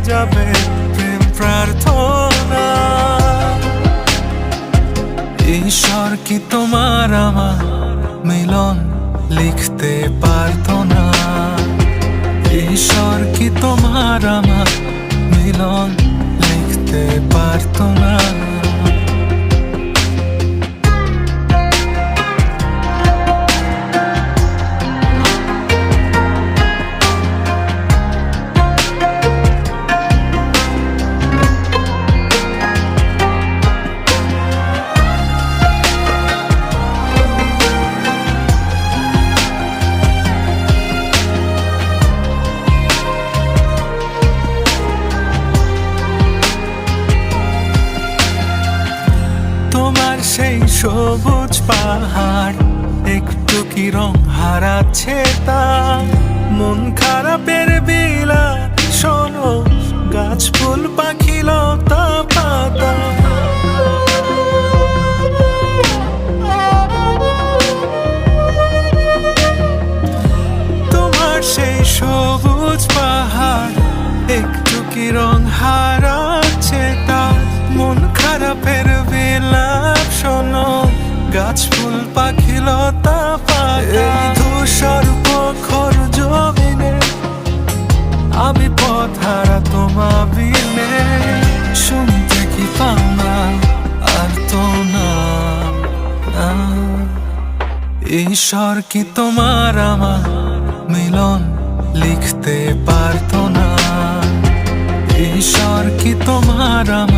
যাবে প্রেম প্রার্থনা। ঈশ্বর কি তোমার আমার মিলন লিখতে পারতো না? ঈশ্বর কি তোমার আমার মিলন লিখতে পারতো না? তোমার সেই সবুজ পাহাড় একটু কি রং হারাচ্ছে তা মন ফুল পাখি লতা পাতা এই ধূসর প্রখর জমিনে আমি পথ তোমা বিনে। শুনতে কি আর তো না। ঈশ্বর কি তোমার আমার মিলন লিখতে পারতো না? ঈশ্বর কি তোমার আমার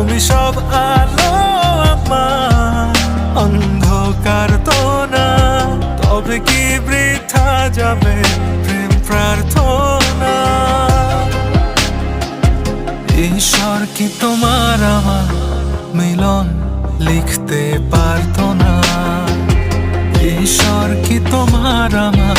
তুমি সব আলো আমার, অন্ধকার তো না, তবে কি বৃথা যাবে প্রেম প্রার্থনা? ঈশ্বর কি তোমার আমার মিলন লিখতে পারতো না? ঈশ্বর কি তোমার আমার